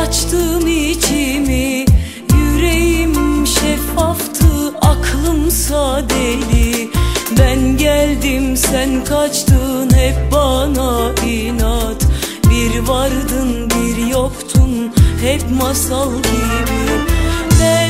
Açtım içimi. Yüreğim şeffaftı aklımsa deli Ben geldim sen kaçtın hep bana inat. Bir vardın bir yoktun hep masal gibi. Belki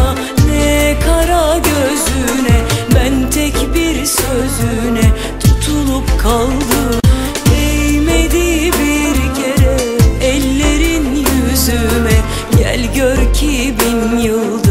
gör ki bin yıldır